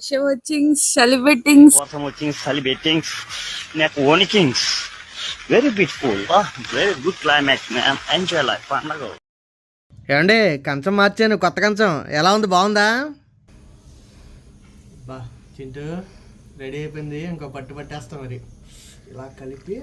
వర్షం వచ్చింగ్స్ చలి పెట్టింగ్స్ వర్షం వచ్చింగ్ చలి బెట్టింగ్స్ నాకు వణికింగ్స్ very beautiful very good climax ma'am enjoy life పండగ. ఏమండి కంచం మార్చాను కొత్త కంచం. ఎలా ఉంది? బాగుందా? బా చింటూ రెడీ అయిపోయింది. ఇంకో పట్టు పట్టేస్తాం మరి. ఇలా కలిపి.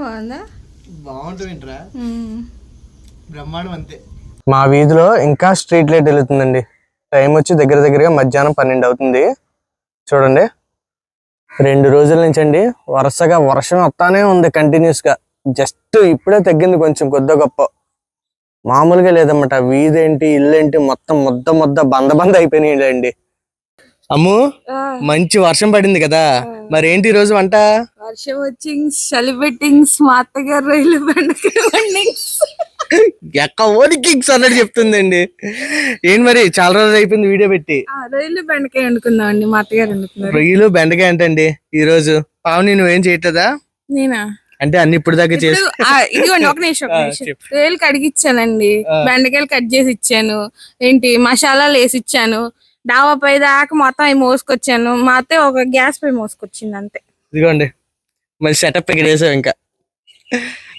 బాగుందా? బ్రహ్మాండం అంతే. మా వీధిలో ఇంకా స్ట్రీట్ లైట్ వెలుగుతుందండి. టైం వచ్చి దగ్గర దగ్గరగా మధ్యాహ్నం పన్నెండు అవుతుంది. చూడండి. రెండు రోజుల నుంచి అండి వరుసగా వర్షం వస్తానే ఉంది కంటిన్యూస్గా జస్ట్ ఇప్పుడే తగ్గింది కొంచెం కొద్ది గొప్ప. మామూలుగా లేదన్నమాట. వీధేంటి ఇల్లేంటి మొత్తం ముద్ద ముద్ద బంద బంద అయిపోయినాయండి. అమ్ము మంచి వర్షం పడింది కదా. మరి ఏంటి ఈ రోజు వంట? వర్షం వచ్చింగ్స్ చలి పెట్టింగ్స్ మా అత్తగారు రైలు ఎక్క ఓడికిక్స్ అన్నట్టు చెప్తుందండి. ఏంటి మరి చాలా రోజులు అయిపోయింది వీడియో పెట్టి. ఆ, రొయ్యలు బెండకాయ వండుకుందాం అండి మా అత్తగారు వండుకున్నారు రొయ్యలు బెండకాయ ఏంటండి ఈ రోజు. పావుని నువ్వేం చేయట్లేదా? నేనా? అంటే అన్ని ఇప్పుడు దాకా చేసి ఇదిగోండి ఒక నిమిషం. రొయ్యలు కడిగిచ్చానండి బెండకాయలు కట్ చేసి ఇచ్చాను. ఏంటి మసాలాలు వేసి ఇచ్చాను. డాబా పై దాకా మొత్తం అవి మోసుకొచ్చాను. మా అత్త ఒక గ్యాస్ పై మోసుకొచ్చింది అంతే. ఇదిగోండి. మరి సెటప్ ఇక్కడ వేసావు ఇంకా.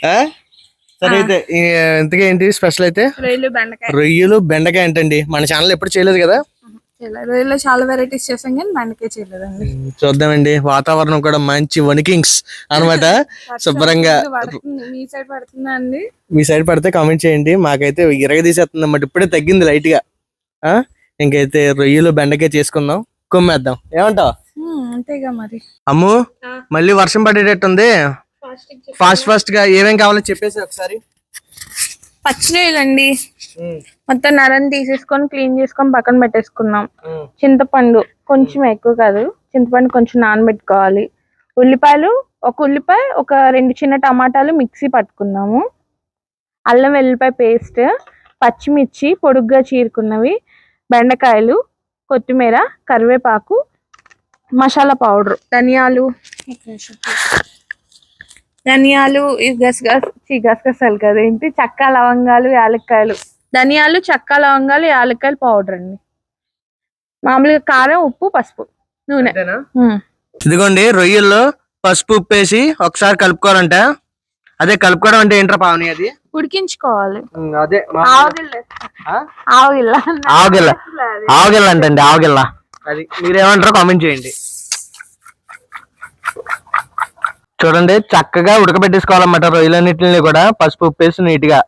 ఆ? సరే అయితే ఇంతకీ ఏంటి స్పెషల్ అయితే? రొయ్యలు బెండకాయ. రొయ్యలు బెండకాయ ఏంటండి? మన ఛానల్ ఎప్పుడు చేయలేదు కదా. రొయ్యలో చాలా వెరైటీస్ చేసాం కానీ బెండకాయ చేయలేదండి. చూద్దామండి. వాతావరణం కూడా మంచి వణికింగ్స్ అన్నమాట. శుభ్రంగా. మీ సైడ్ పడుతుందా అండి? మీ సైడ్ పడితే కామెంట్ చేయండి. మాకైతే ఇరగ తీసేస్తుంది అన్నమాట ఇప్పుడే తగ్గింది లైట్గా. ఆ? ఇంకైతే రొయ్యలు బెండకాయ చేసుకుందాం కుమ్మేద్దాం. ఏమంటావు? అంతేగా మరి. అమ్ము మళ్ళీ వర్షం పడేటట్టుంది. ఫాస్ట్ ఫాస్ట్గా ఏమేం కావాలో చెప్పేసి ఒకసారి. పచ్చిరొయ్యలండి మొత్తం నరం తీసేసుకొని క్లీన్ చేసుకొని పక్కన పెట్టేసుకున్నాం. చింతపండు కొంచెం ఎక్కువ కాదు. చింతపండు కొంచెం నానబెట్టుకోవాలి. ఉల్లిపాయలు ఒక ఉల్లిపాయ ఒక రెండు చిన్న టమాటాలు మిక్సీ పట్టుకున్నాము అల్లం వెల్లిపాయ పేస్ట్ పచ్చిమిర్చి పొడుగ్గా చీరుకున్నవి బెండకాయలు కొత్తిమీర కరివేపాకు మసాలా పౌడర్. ధనియాలు. ధనియాలు ఈ గసగస ఈ గసగసాలు కదా. ఏంటి? చెక్క లవంగాలు యాలక్కాయలు. ధనియాలు చెక్క లవంగాలు యాలక్కాయలు పౌడర్ అండి. మామూలుగా కారం ఉప్పు పసుపు నూనె. ఇదిగోండి రొయ్యల్లో పసుపు ఉప్పు వేసి ఒకసారి కలుపుకోవాలంట. అదే కలుపుకోవడం అంటే ఏంట్రా పావని అది? ఉడికించుకోవాలి. అదే ఆవగిల్ల ఆవగిల్ల ఆవగిల్ల ఆవగిల్ల అంటండి ఆవగిల్ల అది మీరేమంటారో కామెంట్ చేయండి. చూడండి చక్కగా ఉడకబెట్టేసుకోవాలన్నమాట రొయ్యలన్నిటిని కూడా పసుపు ఉప్పు వేసి నీట్గా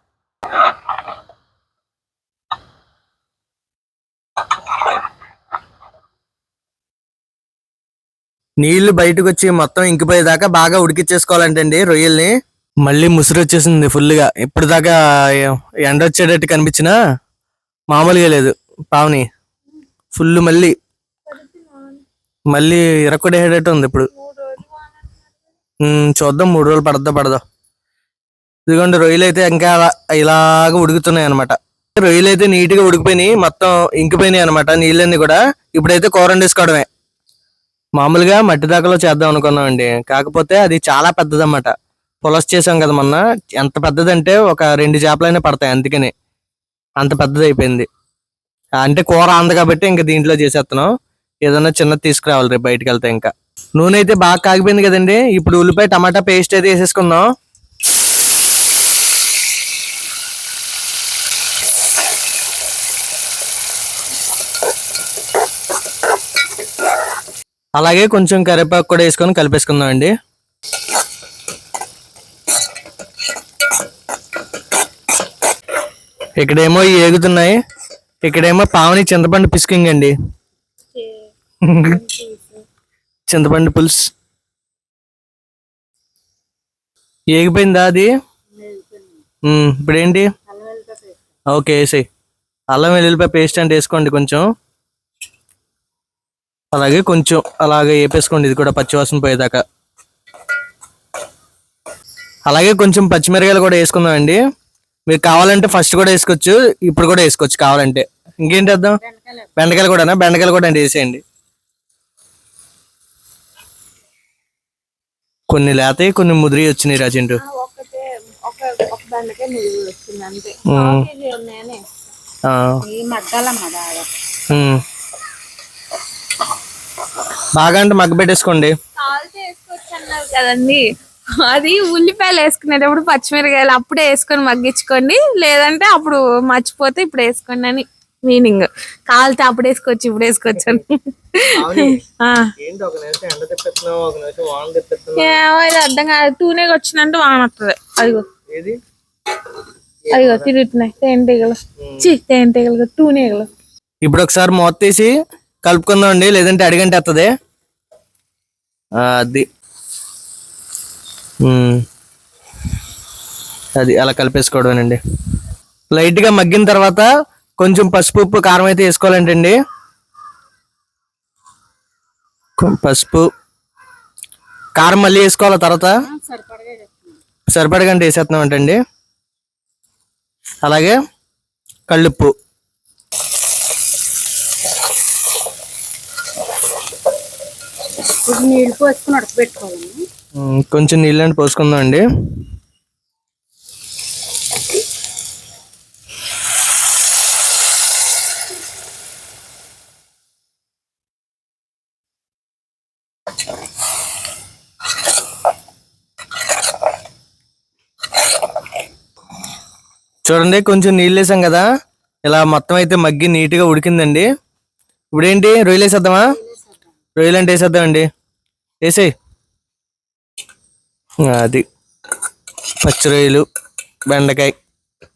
నీళ్ళు బయటకు వచ్చి మొత్తం ఇంకిపోయేదాకా బాగా ఉడికిచ్చేసుకోవాలంటండి రొయ్యల్ని. మళ్ళీ ముసురు వచ్చేసింది ఫుల్గా ఇప్పటిదాకా దాకా ఎండ వచ్చేటట్టు కనిపించినా మామూలుగా లేదు పావుని. ఫుల్ మళ్ళీ. మళ్ళీ ఇరక్కొడేటట్టు ఉంది ఇప్పుడు. చూద్దాం మూడు రోజులు పడద్దా పడదా. ఇదిగోండి రొయ్యలు అయితే ఇంకా అలా ఇలాగ ఉడుకుతున్నాయి అనమాట రొయ్యలు అయితే నీట్గా ఉడికిపోయినాయి మొత్తం ఇంకిపోయినాయి అనమాట నీళ్ళన్నీ కూడా. ఇప్పుడైతే కూర వండేసుకోవడమే. మామూలుగా మట్టి దాకలో చేద్దాం అనుకున్నామండి. కాకపోతే అది చాలా పెద్దదన్నమాట. పులస చేసాం కదా మొన్న. ఎంత పెద్దదంటే ఒక రెండు చేపలైనా పడతాయి అందుకని. అంత పెద్దది అయిపోయింది అంటే కూర అంది కాబట్టి ఇంకా దీంట్లో చేసేస్తున్నాం ఏదైనా చిన్నది తీసుకురావాలి రేపు బయటకు వెళ్తే ఇంకా. నూనె అయితే బాగా కాగిపోయింది కదండి. ఇప్పుడు ఉల్లిపాయ టమాటా పేస్ట్ అయితే వేసేసుకుందాం. అలాగే కొంచెం కరివేపాకు కూడా వేసుకొని కలిపేసుకుందాం అండి ఇక్కడేమో ఇవి ఏగుతున్నాయి. ఇక్కడేమో పావని చింతపండు పిసికింగ్ అండి. చింతపండు పులుసు. ఏగిపోయిందా అది? ఇప్పుడేంటి? ఓకే వేసేయి. అల్లం వెల్లుల్లిపాయ పేస్ట్ అంటే వేసుకోండి కొంచెం. అలాగే కొంచెం అలాగే వేపేసుకోండి ఇది కూడా పచ్చివాసన పోయేదాకా. అలాగే కొంచెం పచ్చిమిరకాయలు కూడా వేసుకుందాం అండి మీరు కావాలంటే ఫస్ట్ కూడా వేసుకోవచ్చు ఇప్పుడు కూడా వేసుకోవచ్చు కావాలంటే. ఇంకేంటి వేద్దాం బెండకాయలు కూడా బెండకాయలు కూడా అండి వేసేయండి. కొన్ని లేతాయి కొన్ని ముదిరి వచ్చినాయి రాజెంటు బాగా అంటే మగ్గ పెట్టేసుకోండి. కదండి. అది ఉల్లిపాయలు వేసుకునేటప్పుడు పచ్చిమిరకాయలు అప్పుడే వేసుకొని మగ్గించుకోండి. లేదంటే అప్పుడు మర్చిపోతే ఇప్పుడు వేసుకోండి అని మీనింగ్. కాలితే అప్పుడు వేసుకోవచ్చు ఇప్పుడు వేసుకోవచ్చు ఇది అర్థం కాదు. తూనెకి వచ్చినట్టు వాన వస్తుంది అదిగో. ఏది? అదిగో తిరుగుతున్నాయి. తేనెటీగలు చి తేనెటీగలు తూనెగలు ఇప్పుడు ఒకసారి మూత తీసి కలుపుకుందాం అండి లేదంటే అడిగంటే వస్తుంది అది. అది అలా కలిపేసుకోవడమేనండి. లైట్గా మగ్గిన తర్వాత కొంచెం పసుపు ఉప్పు కారం అయితే వేసుకోవాలంటండి. పసుపు కారం మళ్ళీ వేసుకోవాలా తర్వాత? సరిపడగంటే వేసేస్తున్నాం అంటండి అలాగే కళ్ళుప్పు. నీళ్ళు పోసుకుని ఉడకబెట్టుకోవాలి? కొంచెం నీళ్ళని పోసుకుందాం అండి చూడండి కొంచెం నీళ్ళు వేసాం కదా. ఇలా మొత్తం అయితే మగ్గి నీట్గా ఉడికిందండి. ఇప్పుడు ఏంటి రొయ్యలు వేసేద్దామా? రొయ్యలు అంటే వేసేద్దామండి. వేసేయి. అది పచ్చి రొయ్యలు బెండకాయ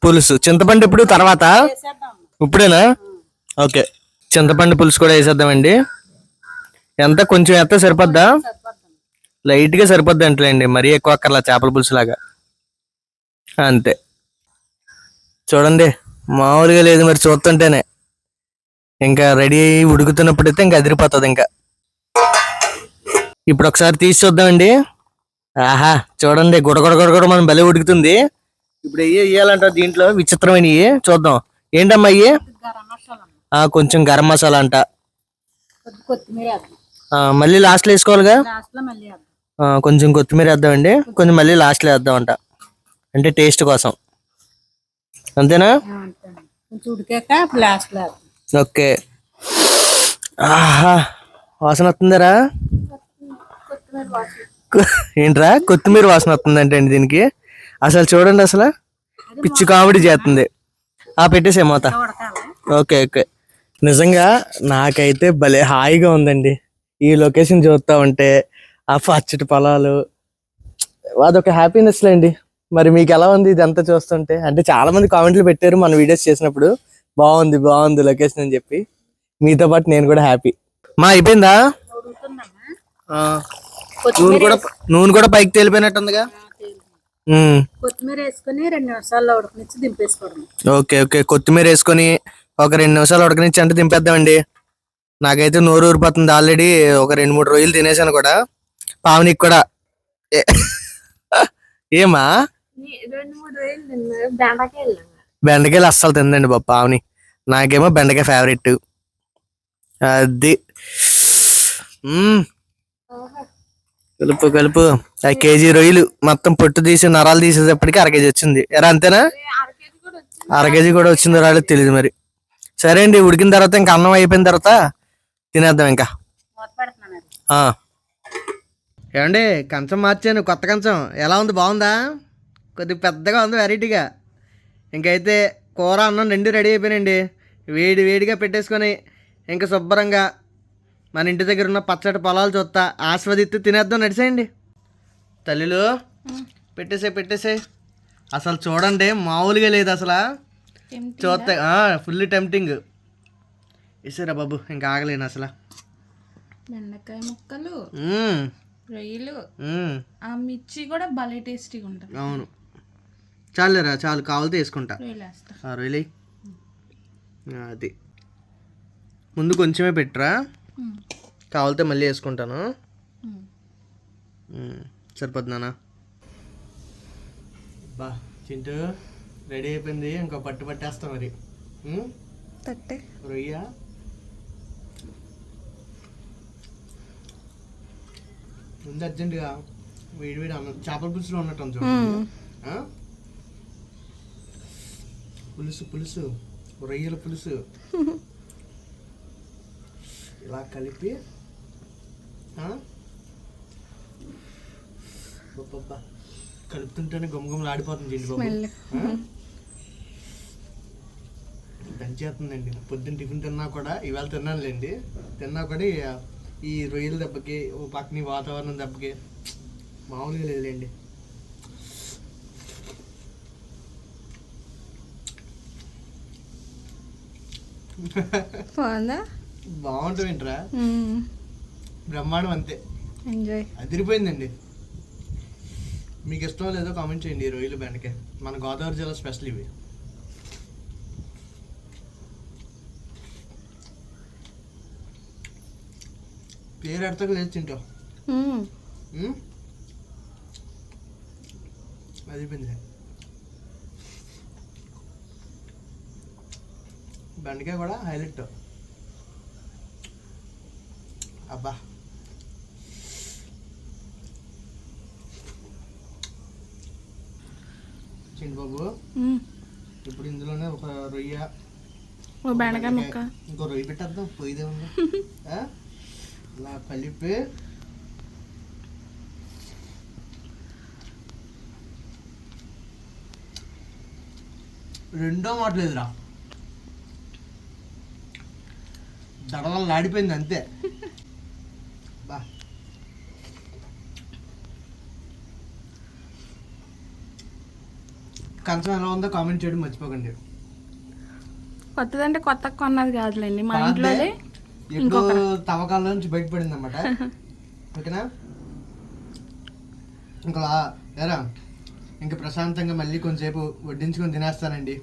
పులుసు. చింతపండు ఇప్పుడు తర్వాత? ఇప్పుడేనా? ఓకే. చింతపండు పులుసు కూడా వేసేద్దామండి. ఎంత? కొంచెం ఎంత? సరిపోద్దా? లైట్గా సరిపోద్ది అంటలేండి. మరీ ఎక్కువ అక్కర్లా చేపల పులుసు లాగా అంతే. చూడండి. మామూలుగా లేదు మరి చూస్తుంటేనే. ఇంకా రెడీ అయ్యి ఉడుకుతున్నప్పుడైతే ఇంకా అదిరిపోతుంది ఇంకా. ఇప్పుడు ఒకసారి తీసి చూద్దామండి. ఆహా చూడండి గుడగొడ గుడగొడ మనం భలే ఉడుకుతుంది. ఇప్పుడు అయ్యి వేయాలంట దీంట్లో? విచిత్రమైనవి చూద్దాం. ఏంటమ్మా అయ్యి ఆ, కొంచెం గరం మసాలా అంట. కొత్తిమీర ఆ, మళ్ళీ లాస్ట్లో వేసుకోవాలిగా కొంచెం కొత్తిమీర వేద్దామండి. కొంచెం మళ్ళీ లాస్ట్లో వేద్దామంట. అంటే టేస్ట్ కోసం. అంతేనా? ఓకే. ఆహా వాసన వస్తుందరా? ఏంట్రా? కొత్తిమీర వాసన వస్తుందంటే అండి దీనికి? అసలు చూడండి అసలు. పిచ్చి కామెడీ చేస్తుంది. ఆ పెట్టేసే మూత. Okay okay. నిజంగా నాకైతే భలే హాయిగా ఉందండి. ఈ లొకేషన్ చూస్తా ఉంటే ఆ పచ్చటి పొలాలు. అదొక హ్యాపీనెస్లే అండి మరి మీకు ఎలా ఉంది ఇదంతా చూస్తుంటే? అంటే చాలా మంది కామెంట్లు పెట్టారు మన వీడియోస్ చేసినప్పుడు. బాగుంది బాగుంది లొకేషన్ అని చెప్పి. మీతో పాటు నేను కూడా హ్యాపీ. మా అయిపోయిందా? నూనె కూడా నూనె కూడా పైకి తేలిపోయినట్టుందిగా? కొత్తిమీర వేసుకుని రెండు ఉడకనిచ్చి దింపేసుకోవడం ఓకే ఓకే. కొత్తిమీర వేసుకొని ఒక రెండు నిమిషాలు ఉడకనిచ్చి అంటే దింపేద్దామండి. నాకైతే నోరు ఊరిపోతుంది ఆల్రెడీ. ఒక రెండు మూడు రోజులు తినేసాను కూడా. పావనికి కూడా. ఏమా? బెండకాయలు అస్సలు తిందండి బాబు పావని. నాకేమో బెండకాయ ఫేవరెట్ అది. కలుపు కలుపు. ఆ కేజీ రొయ్యలు మొత్తం పొట్టు తీసి నరాలు తీసేటప్పటికి అర కేజీ వచ్చింది. ఎరా అంతేనా? అర కేజీ కూడా వచ్చిందో? రాలేదు తెలియదు మరి. సరే అండి ఉడికిన తర్వాత ఇంకా అన్నం అయిపోయిన తర్వాత తినేద్దాం ఇంకా. ఆ. ఏమండి కంచం మార్చాను కొత్త కంచం. ఎలా ఉంది బాగుందా? కొద్దిగా పెద్దగా ఉంది వెరైటీగా. ఇంకైతే కూర అన్నం రెండు రెడీ అయిపోయినండి వేడి వేడిగా పెట్టేసుకొని ఇంకా శుభ్రంగా మన ఇంటి దగ్గర ఉన్న పచ్చడి పొలాలు చూస్తా. ఆస్వాదిస్తూ తినేద్దాం నడిసేయండి తల్లిలు పెట్టేసే పెట్టేసే అసలు చూడండి మామూలుగా లేదు అసలు. చూస్తే ఫుల్ టెంప్టింగ్ ఇసారా బాబు ఇంకా ఆగలేను అసలు. బెండకాయ ముక్కలు. రొయ్యలు. ఆ మిర్చి కూడా భలే టేస్టీగా ఉంటుంది. అవును. చాలేరా చాలు. వేస్తా ఆ రొయ్యలు అది. ముందు కొంచెమే పెట్టరా? కావాలితే మళ్ళీ వేసుకుంటాను. మ్మ్. సరిపోద్ది నాన్న. బా చింటూ రెడీ అయిపోయింది. ఇంకో పట్టు పట్టేస్తాం మరి? తట్టే రొయ్య? ముందు అర్జెంటుగా వేడి వేడి అన్నం చేపల పులుసులో ఉన్నట్టు చూడండి ఆ? పులుసు పులుసు. రొయ్యల పులుసు. ఇలా కలిపి. కలుపుతుంటేనే గుమగుమలు ఆడిపోతుంది ఏంటి బాబు? దంచేస్తుందండి పొద్దున్న టిఫిన్ తిన్నా కూడా ఇవాళ తిన్నానులేండి. తిన్నా కూడా ఈ- ఈ రొయ్యల దెబ్బకి ఓ పక్కన వాతావరణం దెబ్బకి మామూలుగా లేదులేండి. బాగుందా? బాగుంటుందింట్రా బ్రహ్మాండం అంతే. ఎంజాయ్. అదిరిపోయిందండి. మీకు ఇష్టం లేదో కామెంట్ చేయండి ఈ రొయ్యలు బెండకాయ. మన గోదావరి జిల్లా స్పెషల్ ఇవి. పేరు ఎడతకు లేదు తింటావు? అదిరిపోయింది బెండకాయ కూడా హైలైట్. అబ్బా బాబు. ఇప్పుడు ఇందులోనే ఒక రొయ్య ఓ బెండకాయ ముక్క. ఇంకో రొయ్య పెట్టేద్దాం పోయిదే ఉంది? ఇలా కలిపి రెండో మాట లేదురా దడవలు లాడిపోయింది అంతే. కంచం ఎలా ఉందో కామెంట్ చేయడం మర్చిపోకండి. కొత్తదంటే కొత్త కొన్నది కాదులేండి. మా ఇంట్లోనే ఎప్పుడో తవ్వకాల నుంచి బయటపడింది అనమాట ఓకేనా? ఇంకా ఎరా ఇంకా ప్రశాంతంగా మళ్ళీ కొంచెంసేపు వడ్డించుకొని తినేస్తానండి.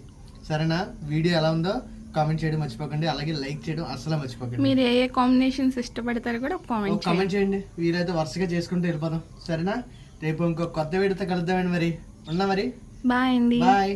సరేనా? వీడియో ఎలా ఉందో కామెంట్ చేయడం మర్చిపోకండి. అలాగే లైక్ చేయడం అస్సలు మర్చిపోకండి. మీరు ఏ ఏ కాంబినేషన్స్ ఇష్టపడతారో కూడా కామెంట్ కామెంట్ చేయండి. వీలైతే వరుసగా చేసుకుంటూ వెళ్ళిపోదాం. సరేనా? రేపు ఇంకో కొత్త వీడియోతో కలుద్దామండి మరి. ఉన్నా మరి? బాయ్ అండి బాయ్